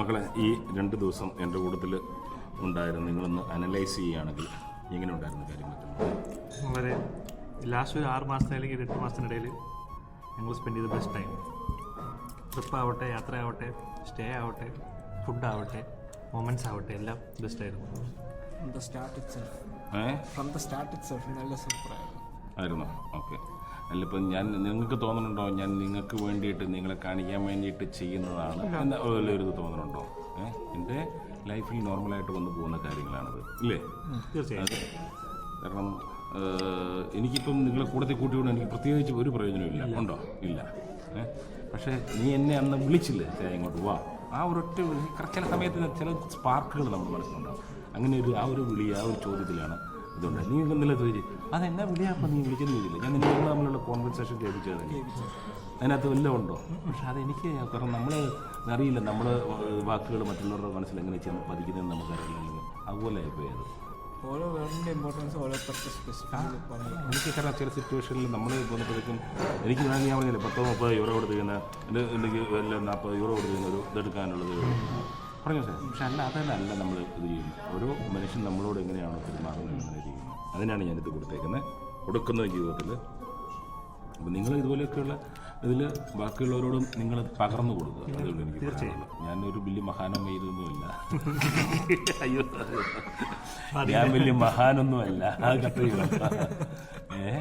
മക്കളെ ഈ രണ്ട് ദിവസം എന്റെ കൂട്ടത്തിൽ ഉണ്ടായിരുന്നു. നിങ്ങളൊന്ന് അനലൈസ് ചെയ്യുകയാണെങ്കിൽ എങ്ങനെ ഉണ്ടായിരുന്നു കാര്യങ്ങളൊക്കെ. വളരെ ലാസ്റ്റ് ഒരു ആറ് മാസത്തിന് അല്ലെങ്കിൽ എട്ട് മാസത്തിനിടയിൽ ഞങ്ങൾ സ്പെൻഡ് ചെയ്ത ബെസ്റ്റ് ടൈം ട്രിപ്പ് ആവട്ടെ യാത്ര ആവട്ടെ സ്റ്റേ ആവട്ടെ ഫുഡ് ആവട്ടെ മൊമെന്റ്സ് ആവട്ടെ എല്ലാം ബെസ്റ്റ് ആയിരുന്നു. From the start itself from the start itself നല്ല സൂപ്പറായിരുന്നു ആയിരുന്നു. ഓക്കെ അല്ല ഇപ്പം ഞാൻ നിങ്ങൾക്ക് തോന്നുന്നുണ്ടോ? ഞാൻ നിങ്ങൾക്ക് വേണ്ടിയിട്ട് നിങ്ങളെ കാണിക്കാൻ വേണ്ടിയിട്ട് ചെയ്യുന്നതാണ് എന്ന ഒരു ഇത് തോന്നുന്നുണ്ടോ ഏഹ് എന്റെ ലൈഫിൽ നോർമലായിട്ട് വന്നു പോകുന്ന കാര്യങ്ങളാണത്. ഇല്ലേ? തീർച്ചയായും. കാരണം എനിക്കിപ്പം നിങ്ങളെ കൂടത്തിൽ കൂട്ടിയോണ്ട് എനിക്ക് പ്രത്യേകിച്ച് ഒരു പ്രയോജനമില്ല ഉണ്ടോ? ഇല്ല. ഏഹ് പക്ഷേ നീ എന്നെ അന്ന് വിളിച്ചില്ലേ? ചേ ഇങ്ങോട്ട് വാ. ആ ഒരൊറ്റ ചില സമയത്ത് ചില സ്പാർക്കുകൾ നമ്മുടെ മനസ്സിലുണ്ടാവും. അങ്ങനെ ഒരു ആ ഒരു വിളി ആ ഒരു ചോദ്യത്തിലാണ് ഇതുണ്ട്. നീ ഇന്നലെ ചോദിച്ചു അതെന്നാ വിളിയാപ്പം നീ വിളിച്ചെന്ന് ചോദിച്ചില്ല ഞാൻ നിങ്ങൾ തമ്മിലുള്ള കോൺവെർസേഷൻ കേൾപ്പിച്ചത് അതിനകത്ത് വല്ലതും ഉണ്ടോ? പക്ഷെ അതെനിക്ക് കാരണം നമ്മൾ അറിയില്ല. നമ്മൾ വാക്കുകൾ മറ്റുള്ളവരുടെ മനസ്സിൽ എങ്ങനെ ചെന്ന് പതിക്കുന്നതെന്ന് നമുക്കറിയില്ലല്ലോ അതുപോലെ ആയിപ്പോയി അത്. ഓരോ വേർഡിന്റെ ഇമ്പോർട്ടൻസ് ഓരോ എനിക്ക് കാരണം ചില സിറ്റുവേഷനിൽ നമ്മൾ പോകുമ്പോഴത്തേക്കും എനിക്ക് വേണമെങ്കിൽ ഞാൻ പറഞ്ഞില്ലേ പത്തോ മുപ്പത് യൂറോ കൊടുത്ത് കഴിഞ്ഞാൽ എന്റെ എനിക്ക് വല്ല നാൽപ്പത് യൂറോ കൊടുത്ത് കഴിഞ്ഞാൽ ഒരു ഇതെടുക്കാനുള്ളത് പറഞ്ഞു സാർ? പക്ഷെ അല്ല അതല്ല അല്ല നമ്മൾ ഇത് ചെയ്യുന്നത്. ഓരോ മനുഷ്യൻ നമ്മളോട് എങ്ങനെയാണോ പെരുമാറുന്നത് അങ്ങനെ ചെയ്യുന്നത്. അതിനാണ് ഞാനിത് കൊടുത്തേക്കുന്നത്. കൊടുക്കുന്ന ജീവിതത്തിൽ അപ്പം നിങ്ങൾ ഇതുപോലെയൊക്കെയുള്ള ഇതിൽ ബാക്കിയുള്ളവരോടും നിങ്ങൾ പകർന്നു കൊടുക്കുക. അതുകൊണ്ട് എനിക്ക് പറയാനുള്ളത്. ഞാനൊരു വലിയ മഹാനം ചെയ്തൊന്നുമില്ല അയ്യോ. ഞാൻ വലിയ മഹാനൊന്നുമല്ല. ആ കട്ടയും ഏ?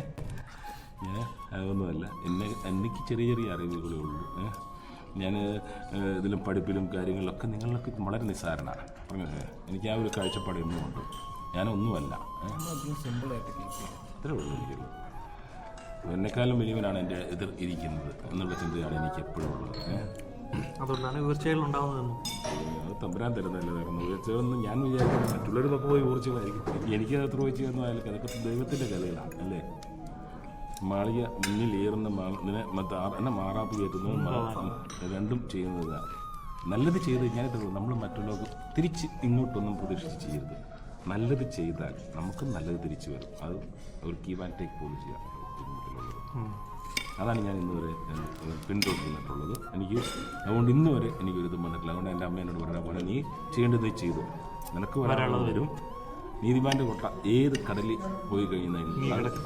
ഏ? അതൊന്നുമല്ല. എന്നെ എനിക്ക് ചെറിയ ചെറിയ അറിവുകളേ ഉള്ളൂ. ഏ? ഞാൻ ഇതിലും പഠിപ്പിലും കാര്യങ്ങളിലൊക്കെ നിങ്ങളിലൊക്കെ വളരെ നിസ്സാരനാണ്. പറഞ്ഞത് എനിക്ക് ആ ഒരു കാഴ്ചപ്പാട് എന്നും ഉണ്ട്. ഞാനൊന്നുമല്ല അത്രേ ഉള്ളൂ എനിക്കുള്ളൂ എന്നെക്കാളും വലിയവനാണ് എന്റെ എതിർ ഇരിക്കുന്നത് എന്നുള്ള ചിന്തയാണ് എനിക്ക് എപ്പോഴും ഉള്ളത്? അതുകൊണ്ടാണ് ഉയർച്ചകൾ ഉണ്ടാവുന്നതെന്നും. അത് തമ്പുരാൻ തരുന്നതല്ല കാരണം ഉയർച്ചകളൊന്നും ഞാൻ വിചാരിക്കുന്നു. മറ്റുള്ളവരൊക്കെ പോയി ഊർച്ചകളായിരിക്കും എനിക്ക് അത്ര ഉയർച്ചയൊന്നും ആയാലും അതൊക്കെ ദൈവത്തിന്റെ കലകളാണ് അല്ലേ? മാളിക മാളിനെ മറ്റേ എന്നെ മാറാപ്പ് കയറ്റുന്നത് രണ്ടും ചെയ്യുന്നതാണ് നല്ലത് ചെയ്ത് കഴിഞ്ഞാൽ നമ്മൾ മറ്റുള്ളവർക്ക് തിരിച്ച് ഇങ്ങോട്ടൊന്നും പ്രതീക്ഷിച്ച് ചെയ്യരുത്. നല്ലത് ചെയ്താൽ നമുക്ക് നല്ലത് തിരിച്ചു വരും. അത് ഒരു കീവ് ആൻഡ് ടേക്ക് പോളിസിയാണ് കുടുംബത്തിലുള്ളത് അതാണ് ഞാൻ ഇന്ന് വരെ പിന്തുടർന്നിട്ടുള്ളത്. എനിക്ക് അതുകൊണ്ട് ഇന്ന് വരെ എനിക്കൊരു ഇതും വന്നിട്ടില്ല. അതുകൊണ്ട് എന്റെ അമ്മേനോട് പറഞ്ഞ പോലെ നീ ചെയ്യേണ്ടത് നീ ചെയ്തു. നിനക്ക് വരാനുള്ളത് വരും. നീതിമാന്റെ കൊട്ട ഏത് കടലിൽ പോയി കഴിഞ്ഞാൽ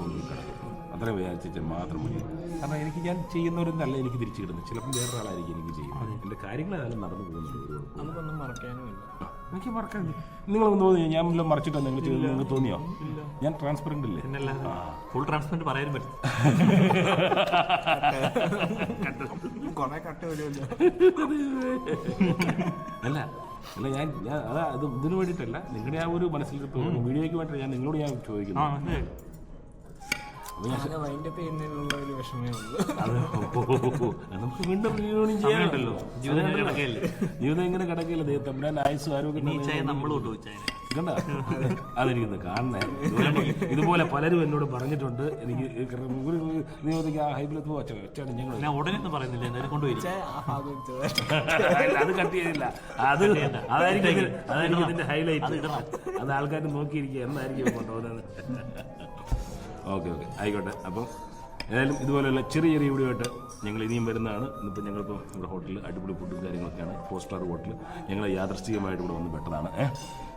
കൊണ്ടു കിടക്കും അത്ര വിചാരിച്ചിട്ട് മാത്രം മതി. കാരണം എനിക്ക് ഞാൻ ചെയ്യുന്നവരൊന്നല്ല എനിക്ക് തിരിച്ചു കിട്ടുന്നത്. ചിലപ്പോൾ വേറൊരാളായിരിക്കും എനിക്ക് ചെയ്യുന്നത്. എന്റെ കാര്യങ്ങളെല്ലാം നടന്നു പോകുന്നുണ്ട്. നമുക്കൊന്നും മറക്കാനും ഇല്ല. എനിക്ക് മറക്കണ്ട് നിങ്ങളൊന്ന് തോന്നിയോ? ഞാൻ എല്ലാം മറിച്ചിട്ടാ? നിങ്ങൾ ചെയ്തത് നിങ്ങൾക്ക് തോന്നിയോ? ഞാൻ ട്രാൻസ്പെറന്റ് അല്ലേ? ഫുൾ ട്രാൻസ്പെറന്റ് പറയാനും പറ്റും. കുറെ കട്ട് വരുമല്ലോ. അല്ല അല്ല ഞാൻ ഞാൻ അതാ അത് ഇതിനു വേണ്ടിയിട്ടല്ല. നിങ്ങളുടെ ആ ഒരു മനസ്സിലിരുപ്പ് വീഡിയോയ്ക്ക് വേണ്ടി ഞാൻ നിങ്ങളോട് ഞാൻ ചോദിക്കുന്നു നമുക്ക് വീണ്ടും റിയൂണിയൻ ചെയ്യാനുണ്ടല്ലോ. ജീവിതം ഇങ്ങനെ. ജീവിതം ദൈവം തമ്പുരാൻ ആയുസ് ആരോഗ്യം ഈ ചായ നമ്മൾ കൊണ്ടുപോയി ചായ. കണ്ട? അതെനിക്കൊന്ന് കാണണേ. ഇതുപോലെ ഇതുപോലെ പലരും എന്നോട് പറഞ്ഞിട്ടുണ്ട്. എനിക്ക് ഒച്ചാണ് ഞങ്ങൾ ഞാൻ ഉടനെ ഒന്നും പറയുന്നില്ല. എന്തായാലും കൊണ്ടുപോയി. അത് കട്ട് ചെയ്തില്ല. അത് അതായിരിക്കും അതായിരിക്കും ഇതിന്റെ ഹൈലൈറ്റ് അത് ആൾക്കാർ നോക്കിയിരിക്കുക. എന്നായിരിക്കും കൊണ്ടുപോകുന്നത്? Okay okay. ആയിക്കോട്ടെ. അപ്പം ഏതായാലും ഇതുപോലെയുള്ള ചെറിയ ചെറിയ വീഡിയോ ആയിട്ട് ഞങ്ങൾ ഇനിയും വരുന്നതാണ്. ഇന്നിപ്പോൾ ഞങ്ങളിപ്പോൾ ഇവിടെ ഹോട്ടലിൽ അടിപൊളി ഫുഡും കാര്യങ്ങളൊക്കെയാണ്. ഫോർ സ്റ്റാർ ഹോട്ടൽ ഞങ്ങൾ യാദൃശ്ചികമായിട്ട് ഇവിടെ വന്ന് പെട്ടതാണ്. ആണ്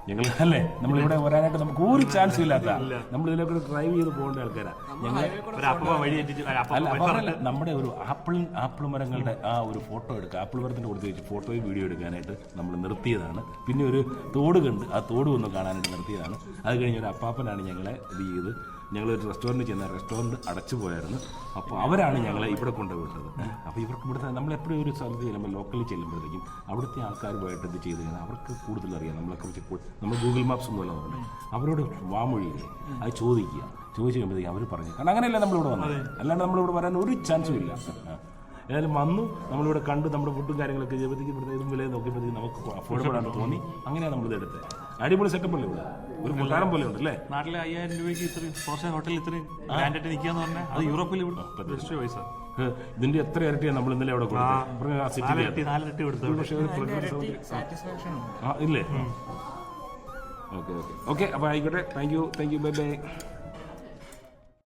ഞങ്ങൾ അല്ലേ? നമ്മളിവിടെ വരാനായിട്ട് നമുക്ക് ഒരു ചാൻസ് ഇല്ലാത്ത. നമ്മൾ ഇതിലൊക്കെ ഡ്രൈവ് ചെയ്ത് പോകേണ്ട ആൾക്കാരാണ് ഞങ്ങൾ നമ്മുടെ ഒരു ആപ്പിൾ ആപ്പിൾ മരങ്ങളുടെ ആ ഒരു ഫോട്ടോ എടുക്കുക. ആപ്പിൾ മരത്തിന്റെ കൊടുത്ത് വെച്ച് ഫോട്ടോയും വീഡിയോ എടുക്കാനായിട്ട് നമ്മൾ നിർത്തിയതാണ്. പിന്നെ ഒരു തോട് കണ്ട് ആ തോട് ഒന്ന് കാണാനായിട്ട് നിർത്തിയതാണ്. അത് കഴിഞ്ഞ് ഒരു അപ്പാപ്പനാണ് ഞങ്ങളെ ഇത് ചെയ്ത് ഞങ്ങൾ ഒരു റെസ്റ്റോറന്റിൽ ചെന്ന റെസ്റ്റോറന്റ് അടച്ചു പോയായിരുന്നു. അപ്പോൾ അവരാണ് ഞങ്ങളെ ഇവിടെ കൊണ്ടുപോയിട്ടത് അപ്പോൾ ഇവർക്ക് ഇവിടുത്തെ നമ്മൾ എപ്പോഴും ഒരു സ്ഥലത്ത് ചെല്ലുമ്പോൾ ലോക്കലിൽ ചെല്ലുമ്പോഴത്തേക്കും അവിടുത്തെ ആൾക്കാരുമായിട്ട് ഇത് ചെയ്ത് കഴിഞ്ഞാൽ അവർക്ക് കൂടുതൽ അറിയാം. നമ്മളെക്കുറിച്ച് നമ്മൾ ഗൂഗിൾ മാപ്സ് ഒന്നും അല്ല അവരോട് വാമൊഴിയില്ലേ അത് ചോദിക്കുക. ചോദിച്ചു കഴിയുമ്പോഴത്തേക്കും അവർ പറഞ്ഞു. കാരണം അങ്ങനെയല്ല നമ്മളിവിടെ വന്നത്? അല്ലാണ്ട് നമ്മളിവിടെ വരാൻ ഒരു ചാൻസും ഇല്ല. ഏതായാലും വന്നു. നമ്മളിവിടെ കണ്ട്. നമ്മുടെ ഫുഡും കാര്യങ്ങളൊക്കെ ചെയ്യുമ്പോഴത്തേക്കും ഇവിടുത്തെ ഇതും വില നോക്കിയപ്പോഴത്തേക്കും നമുക്ക് അഫോർഡബിൾ ആണെന്ന് തോന്നി. അങ്ങനെയാണ് നമ്മളിത് എടുത്തത്. അടിപൊളി സെറ്റപ്പ് അല്ലേ ഇവിടെ? ഒരു കൊട്ടാരം പോലെ ഉണ്ട് അല്ലേ നാട്ടിലെ അയ്യായിരം രൂപയ്ക്ക് ഇത്രയും ഫോർഷൻ ഹോട്ടലിൽ ഇത്രയും ബ്രാൻഡായിട്ട് നിൽക്കുക എന്ന് പറഞ്ഞാൽ അത് യൂറോപ്പിൽ ഇവിടെ പൈസ ഇതിന്റെ എത്ര ഇരട്ടിയാണ് നമ്മൾ ഇന്നലെ അവിടെ നാലിരട്ടി പക്ഷേ ഒരു പ്രകൃതി ഇല്ലേ? Okay okay. ഓക്കെ അപ്പോൾ ആയിക്കോട്ടെ. Thank you thank you bye bye